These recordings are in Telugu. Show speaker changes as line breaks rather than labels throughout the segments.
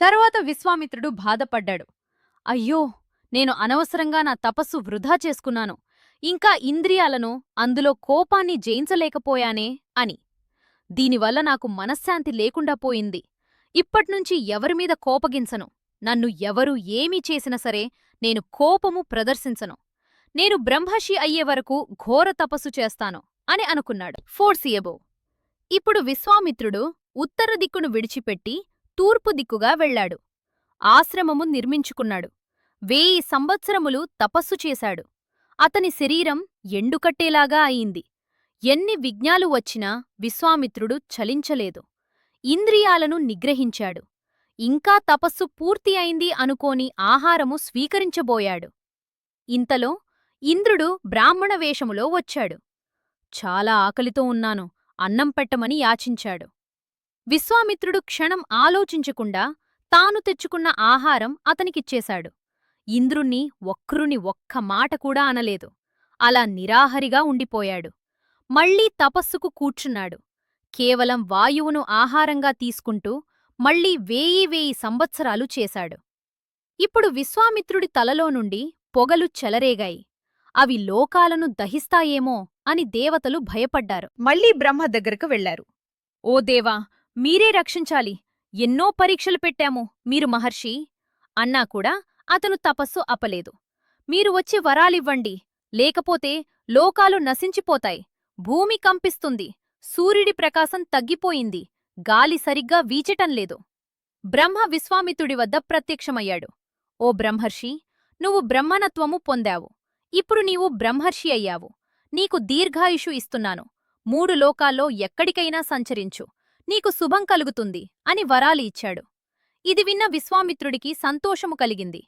తరువాత విశ్వామిత్రుడు బాధపడ్డాడు. అయ్యో! నేను అనవసరంగా నా తపస్సు వృధా చేసుకున్నాను. ఇంకా ఇంద్రియాలను అందులో కోపాన్ని జయించలేకపోయానే అని. దీనివల్ల నాకు మనశ్శాంతి లేకుండా పోయింది. ఇప్పట్నుంచి ఎవరిమీద కోపగించను. నన్ను ఎవరు ఏమీ చేసినా సరే నేను కోపము ప్రదర్శించను. నేను బ్రహ్మషి అయ్యే వరకు ఘోర తపస్సు చేస్తాను అని అనుకున్నాడు. ఫోర్సియబో ఇప్పుడు విశ్వామిత్రుడు ఉత్తర దిక్కును విడిచిపెట్టి తూర్పు దిక్కుగా వెళ్ళాడు. ఆశ్రమము నిర్మించుకున్నాడు. వేయి సంవత్సరములు తపస్సు చేశాడు. అతని శరీరం ఎండుకట్టేలాగా అయింది. ఎన్ని విజ్ఞాలు వచ్చినా విశ్వామిత్రుడు చలించలేదు. ఇంద్రియాలను నిగ్రహించాడు. ఇంకా తపస్సు పూర్తి అయింది అనుకోని ఆహారము స్వీకరించబోయాడు. ఇంతలో ఇంద్రుడు బ్రాహ్మణ వేషములో వచ్చాడు. చాలా ఆకలితో ఉన్నాను. అన్నం పెట్టమని యాచించాడు. విశ్వామిత్రుడు క్షణం ఆలోచించకుండా తాను తెచ్చుకున్న ఆహారం అతనికిచ్చేశాడు. ఇంద్రుణ్ణి వక్రుని ఒక్క మాట కూడా అనలేదు. అలా నిరాహరిగా ఉండిపోయాడు. మళ్ళీ తపస్సుకు కూర్చున్నాడు. కేవలం వాయువును ఆహారంగా తీసుకుంటూ మళ్ళీ వేయి వేయి సంవత్సరాలు చేశాడు. ఇప్పుడు విశ్వామిత్రుడి తలలో నుండి పొగలు చెలరేగాయి. అవి లోకాలను దహిస్తాయేమో అని దేవతలు భయపడ్డారు.
మళ్ళీ బ్రహ్మ దగ్గరకు వెళ్ళారు
ఓ దేవా మీరే రక్షించాలి. ఎన్నో పరీక్షలు పెట్టాము. మీరు మహర్షి. అన్నా కూడా అతను తపస్సు అపలేదు. మీరు వచ్చి వరాలివ్వండి. లేకపోతే లోకాలు నశించిపోతాయి. భూమి కంపిస్తుంది. సూర్యుడి ప్రకాశం తగ్గిపోయింది. గాలి సరిగ్గా వీచటంలేదు బ్రహ్మ విశ్వామిత్రుడి వద్ద ప్రత్యక్షమయ్యాడు. ఓ బ్రహ్మర్షి నువ్వు బ్రహ్మణత్వము పొందావు. ఇప్పుడు నీవు బ్రహ్మర్షి అయ్యావు. నీకు దీర్ఘాయుషు ఇస్తున్నాను. మూడు లోకాల్లో ఎక్కడికైనా సంచరించు. నీకు శుభం కలుగుతుంది అని వరాలి ఇచ్చాడు. ఇది విన్న విశ్వామిత్రుడికి సంతోషము కలిగింది.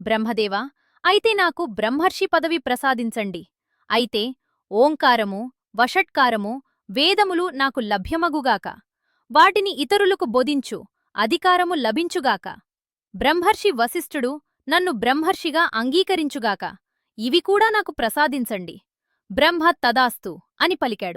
బ్రహ్మదేవా అయితే నాకు బ్రహ్మర్షి పదవి ప్రసాదించండి. అయితే ఓంకారము వషట్కారము వేదములు నాకు లభ్యమగుగాక. వాటిని ఇతరులకు బోధించు అధికారము లభించుగాక. బ్రహ్మర్షి వశిష్ఠుడు నన్ను బ్రహ్మర్షిగా అంగీకరించుగాక. ఇవి కూడా నాకు ప్రసాదించండి. బ్రహ్మ తదాస్తు అని పలికాడు.